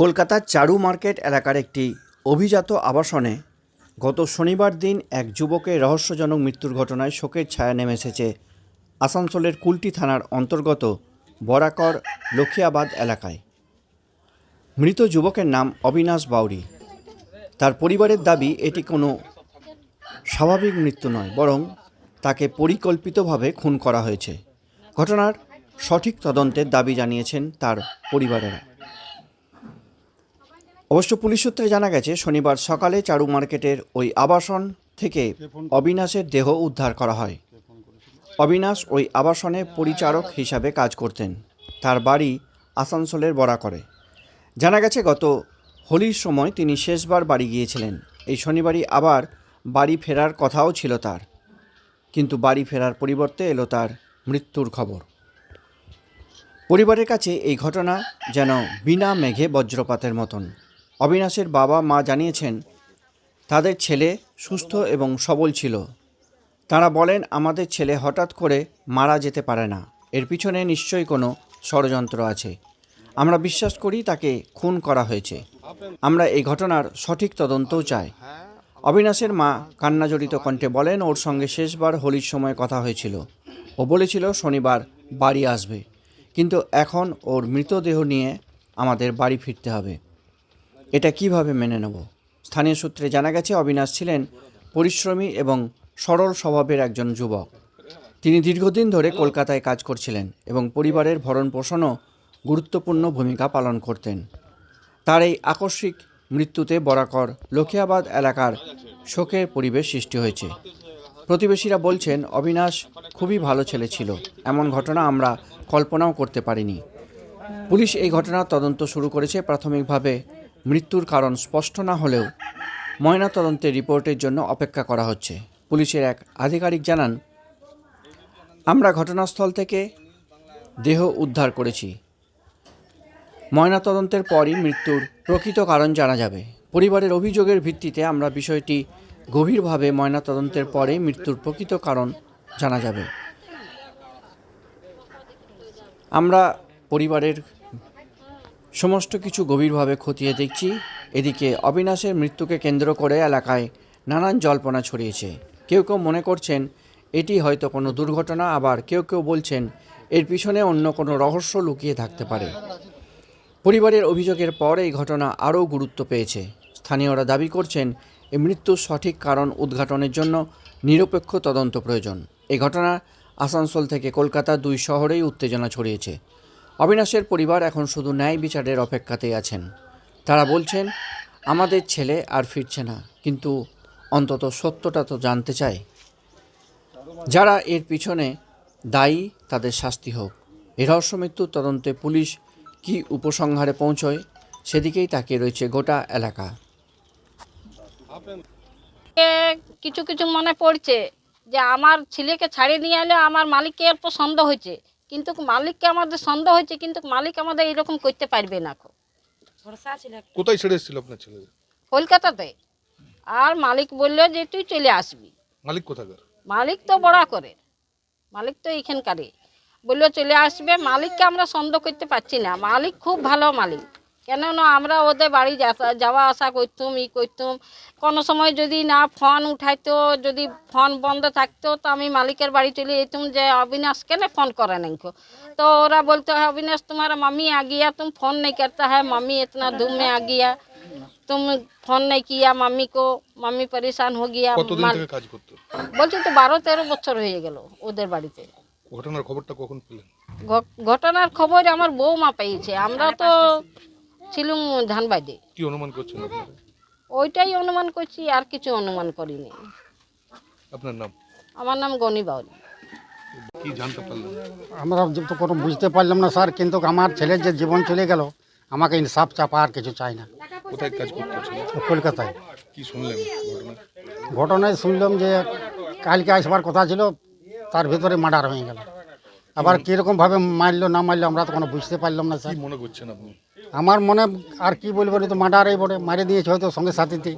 কলকাতার চারু মার্কেট এলাকার একটি অভিজাত আবাসনে গত শনিবার দিন এক যুবকের রহস্যজনক মৃত্যুর ঘটনায় শোকের ছায়া নেমে এসেছে আসানসোলের কুলটি থানার অন্তর্গত বরাকর লক্ষিয়াবাদ এলাকায়। মৃত যুবকের নাম অবিনাশ বাউরি। তার পরিবারের দাবি, এটি কোনো স্বাভাবিক মৃত্যু নয়, বরং তাকে পরিকল্পিতভাবে খুন করা হয়েছে। ঘটনার সঠিক তদন্তের দাবি জানিয়েছেন তার পরিবারেরা। অবশ্য পুলিশ সূত্রে জানা গেছে, শনিবার সকালে চারু মার্কেটের ওই আবাসন থেকে অবিনাশের দেহ উদ্ধার করা হয়। অবিনাশ ওই আবাসনে পরিচারক হিসাবে কাজ করতেন। তার বাড়ি আসানসোলের বরাকরে। জানা গেছে, গত হোলির সময় তিনি শেষবার বাড়ি গিয়েছিলেন। এই শনিবারই আবার বাড়ি ফেরার কথাও ছিল তার। কিন্তু বাড়ি ফেরার পরিবর্তে এলো তার মৃত্যুর খবর। পরিবারের কাছে এই ঘটনা যেন বিনা মেঘে বজ্রপাতের মতন। অবিনাশের বাবা মা জানিয়েছেন, তাদের ছেলে সুস্থ এবং সবল ছিল। তারা বলেন, আমাদের ছেলে হঠাৎ করে মারা যেতে পারে না। এর পিছনে নিশ্চয়ই কোনো ষড়যন্ত্র আছে। আমরা বিশ্বাস করি তাকে খুন করা হয়েছে। আমরা এই ঘটনার সঠিক তদন্তও চাই। অবিনাশের মা কান্নাজড়িত কণ্ঠে বলেন, ওর সঙ্গে শেষবার হোলির সময় কথা হয়েছিল। ও বলেছিল, শনিবার বাড়ি আসবে। কিন্তু এখন ওর মৃতদেহ নিয়ে আমাদের বাড়ি ফিরতে হবে। এটা কীভাবে মেনে নেব? স্থানীয় সূত্রে জানা গেছে, অবিনাশ ছিলেন পরিশ্রমী এবং সরল স্বভাবের একজন যুবক। তিনি দীর্ঘদিন ধরে কলকাতায় কাজ করছিলেন এবং পরিবারের ভরণ পোষণও গুরুত্বপূর্ণ ভূমিকা পালন করতেন। তার এই আকস্মিক মৃত্যুতে বরাকর লক্ষিয়াবাদ এলাকার শোকের পরিবেশ সৃষ্টি হয়েছে। প্রতিবেশীরা বলছেন, অবিনাশ খুবই ভালো ছেলে ছিল। এমন ঘটনা আমরা কল্পনাও করতে পারিনি। পুলিশ এই ঘটনার তদন্ত শুরু করেছে প্রাথমিকভাবে মৃত্যুর কারণ স্পষ্ট না হলেও ময়নাতদন্তের রিপোর্টের জন্য অপেক্ষা করা হচ্ছে। পুলিশের এক আধিকারিক জানান, আমরা ঘটনাস্থল থেকে দেহ উদ্ধার করেছি। ময়নাতদন্তের পরই মৃত্যুর প্রকৃত কারণ জানা যাবে। পরিবারের অভিযোগের ভিত্তিতে আমরা বিষয়টি গভীরভাবে ময়নাতদন্তের পরে মৃত্যুর প্রকৃত কারণ জানা যাবে। আমরা পরিবারের সমস্ত কিছু গভীরভাবে খতিয়ে দেখছি। এদিকে অবিনাশের মৃত্যুকে কেন্দ্র করে এলাকায় নানান জল্পনা ছড়িয়েছে। কেউ কেউ মনে করছেন, এটি হয়তো কোনো দুর্ঘটনা, আবার কেউ কেউ বলছেন, এর পিছনে অন্য কোনো রহস্য লুকিয়ে থাকতে পারে। পরিবারের অভিযোগের পর এই ঘটনা আরও গুরুত্ব পেয়েছে। স্থানীয়রা দাবি করছেন এই মৃত্যুর সঠিক কারণ উদ্ঘাটনের জন্য নিরপেক্ষ তদন্ত প্রয়োজন। এই ঘটনা আসানসোল থেকে কলকাতা দুই শহরেই উত্তেজনা ছড়িয়েছে। অবিনাশের পরিবার এখন শুধু ন্যায় বিচারের অপেক্ষাতেই আছেন। তারা বলছেন, আমাদের ছেলে আর ফিরছে না, কিন্তু অন্তত সত্যটা তো জানতে চায়। যারা এর পিছনে দায়ী, তাদের শাস্তি হোক। এই রহস্য মৃত্যুর তদন্তে পুলিশ কি উপসংহারে পৌঁছয়, সেদিকেই তাকিয়ে রয়েছে গোটা এলাকা। কিছু কিছু মনে পড়ছে যে, আমার ছেলেকে ছাড়িয়ে নিয়ে এলে আমার মালিককে অল্প সন্দেহ হয়েছে। কিন্তু মালিককে আমাদের সন্দেহ হয়েছে কিন্তু মালিক আমাদের এরকম করতে পারবে না কোথায় ছেড়ে এসেছিল আপনার ছেলে? কলকাতাতে। আর মালিক বলল যে তুই চলে আসবি। মালিক কোথাকার? মালিক তো বড়া করে। মালিক তো এখানকারে বলল চলে আসবে। মালিককে আমরা সন্দেহ করতে পারছি না। মালিক খুব ভালো মালিক। কেননা আমরা ওদের বাড়ি যাতা- যাওয়া আসা করতুম ই করতুম কোনো সময় যদি না ফোন উঠাইতো যদি ফোন বন্ধ থাকতো তো আমি মালিকের বাড়ি চলে যেতুম যে अविनाश কেন ফোন করে नहीं को तो ওরা বলতো है अविनाश तुम्हारा मम्मी आ गया तुम फोन नहीं करता है मम्मी इतना धूम में आ गया तुम फोन नहीं किया मम्मी को मम्मी परेशान हो गया কতদিন माल- থেকে কাজ করতো বলছি তো বারো তেরো বছর হয়ে গেল ওদের বাড়িতে ঘটনার খবরটা কখন পেলেন ঘ- ঘটনার খবর আমার বৌমা পেয়েছে আমরা তো ছিলুম ধানবাদে কি অনুমান করছেন আপনারা? ওইটাই অনুমান করছি আর কিছু অনুমান করিনি। আপনার নাম? আমার নাম গনি বাউরি। কি জানতে পারলেন? আমরা তো কোনো বুঝতে পারলাম না স্যার কিন্তু আমার ছেলের যে জীবন চলে গেল আমাকে ইনসাফ চাপা আর কিছু চাই না। কোথায় কাজ করতো কলকাতায়। কি শুনলেন ঘটনা? ঘটনায় শুনলাম যে কালকে আসবার কথা ছিল তার ভিতরে মার্ডার হয়ে গেল। আবার কীরকমভাবে মারলো না মারলো আমরা তো কোনো বুঝতে পারলাম না স্যার। মনে করছেন আপনি? আমার মনে আর কি বলব তো মার্ডারই বলে মারে দিয়েছে হয়তো সঙ্গে সাথীতে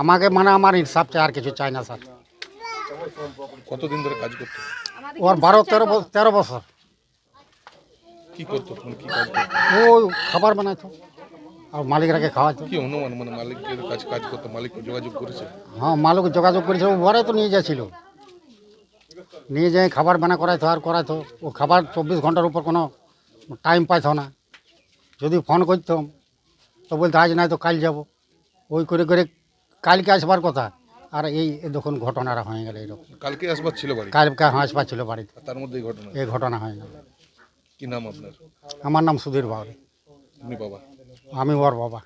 আমাকে মানে আমার ইনসাফ চাই আর কিছু চাই না স্যার। কতদিন ধরে কাজ করতো? ওর বারো তেরো তেরো বছর। কি করতো? কি কাজ ও খাবার বানাইতো আর মালিকরাকে খাওয়াতো কি অনুমান মানে মালিকের কাছে কাজ করতে মালিক যোগাযোগ করেছে? হ্যাঁ মালিক যোগাযোগ করেছিল ও ঘরে তো নিয়ে যাচ্ছিল। নিয়ে যেয়ে খাবার বানা করাইতো আর করাইতো। ও খাবার চব্বিশ ঘণ্টার উপর কোনো টাইম পাইতো না। যদি ফোন করতাম তো বলতে আজ নাই তো কাল যাব। ওই করে করে কালকে আসবার কথা। আর এই দেখুন ঘটনাটা হয়ে গেল এইরকম কালকে আসবার ছিল বাড়ি কালকে আসবার ছিল বাড়িতে। তার মধ্যে এই ঘটনা? এই ঘটনা হয়ে গেল। কি নাম আপনার? আমার নাম সুধীর আপনি বাবা? আমি ওর বাবা।